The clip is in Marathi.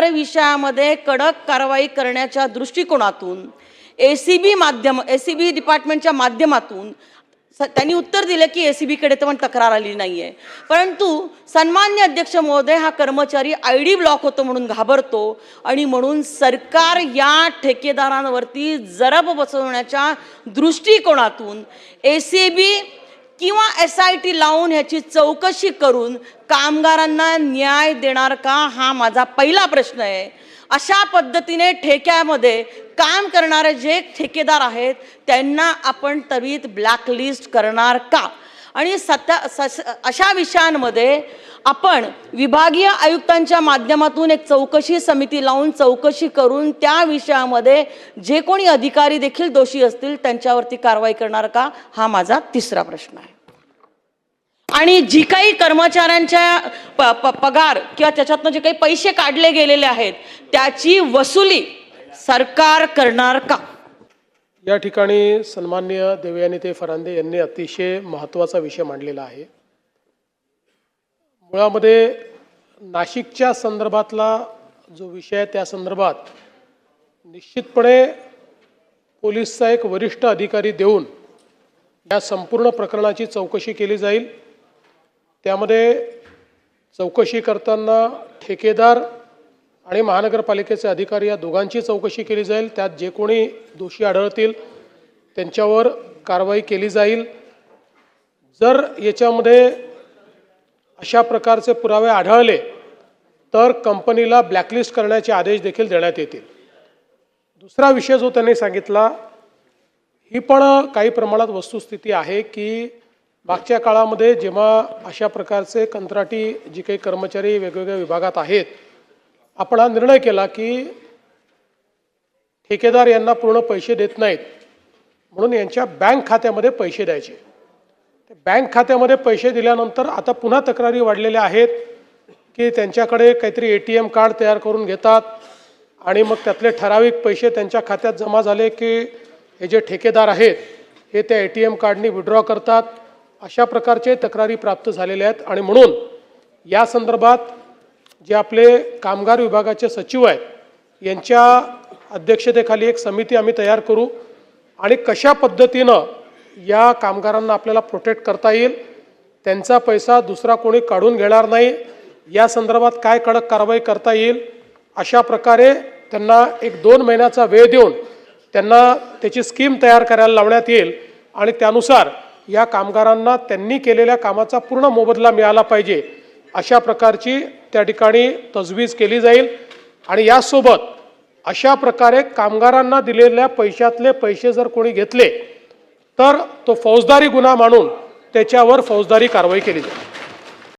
इतर विषयामध्ये कडक कारवाई करण्याच्या दृष्टिकोनातून ए सी बी माध्यम ए सी बी डिपार्टमेंटच्या माध्यमातून स- त्यांनी उत्तर दिलं की ए सी बीकडे तर पण तक्रार आली नाही आहे परंतु सन्मान्य अध्यक्ष महोदय हा कर्मचारी आय डी ब्लॉक होतो म्हणून घाबरतो आणि म्हणून सरकार या ठेकेदारांवरती जरब बसवण्याच्या दृष्टिकोनातून ए सी बी किंवा एस आय टी लावून ह्याची चौकशी करून कामगारांना न्याय देणार का हा माझा पहिला प्रश्न आहे. अशा पद्धतीने ठेक्यामध्ये काम करणारे जे ठेकेदार आहेत त्यांना आपण त्वरित ब्लॅकलिस्ट करणार का? आणि सत्या सस अशा विषयांमध्ये आपण विभागीय आयुक्तांच्या माध्यमातून एक चौकशी समिती लावून चौकशी करून त्या विषयामध्ये जे कोणी अधिकारी देखील दोषी असतील त्यांच्यावरती कारवाई करणार का? हा माझा तिसरा प्रश्न आहे. आणि जी काही कर्मचाऱ्यांच्या प प- पगार किंवा त्याच्यातनं जे काही पैसे काढले गेलेले आहेत त्याची वसुली सरकार करणार का? या ठिकाणी सन्मान्य देवयानीते फरांदे यांनी अतिशय महत्त्वाचा विषय मांडलेला आहे. मुळामध्ये नाशिकच्या संदर्भातला जो विषय आहे त्या संदर्भात निश्चितपणे पोलीसचा एक वरिष्ठ अधिकारी देऊन या संपूर्ण प्रकरणाची चौकशी केली जाईल. त्यामध्ये चौकशी करताना ठेकेदार आणि महानगरपालिकेचे अधिकारी या दोघांची चौकशी केली जाईल. त्यात जे कोणी दोषी आढळतील त्यांच्यावर कारवाई केली जाईल. जर याच्यामध्ये अशा प्रकारचे पुरावे आढळले तर कंपनीला ब्लॅकलिस्ट करण्याचे आदेश देखील देण्यात येतील. दुसरा विषय जो त्यांनी सांगितला ही पण काही प्रमाणात वस्तुस्थिती आहे की मागच्या काळामध्ये जेव्हा अशा प्रकारचे कंत्राटी जी काही कर्मचारी वेगवेगळ्या विभागात आहेत आपण हा निर्णय केला की ठेकेदार यांना पूर्ण पैसे देत नाहीत. म्हणून यांच्या बँक खात्यामध्ये पैसे द्यायचे. ते बँक खात्यामध्ये पैसे दिल्यानंतर आता पुन्हा तक्रारी वाढलेल्या आहेत की त्यांच्याकडे काहीतरी ए टी एम कार्ड तयार करून घेतात आणि मग त्यातले ठराविक पैसे त्यांच्या खात्यात जमा झाले की हे जे ठेकेदार आहेत हे त्या ए टी एम कार्डनी विड्रॉ करतात. अशा प्रकारचे तक्रारी प्राप्त झालेल्या आहेत आणि म्हणून या संदर्भात जे आपले कामगार विभागाचे सचिव आहेत यांच्या अध्यक्षतेखाली एक समिती आम्ही तयार करू आणि कशा पद्धतीनं या कामगारांना आपल्याला प्रोटेक्ट करता येईल त्यांचा पैसा दुसरा कोणी काढून घेणार नाही या संदर्भात काय कडक कारवाई करता येईल अशा प्रकारे त्यांना एक दोन महिन्याचा वेळ देऊन त्यांना त्याची स्कीम तयार करायला लावण्यात येईल आणि त्यानुसार या कामगारांना त्यांनी केलेल्या कामाचा पूर्ण मोबदला मिळाला पाहिजे. अशा प्रकारची त्या ठिकाणी तजवीज केली जाईल. आणि यासोबत अशा प्रकारे कामगारांना दिलेल्या पैशातले पैसे जर कोणी घेतले तर तो फौजदारी गुन्हा मानून त्याच्यावर फौजदारी कारवाई केली जाईल.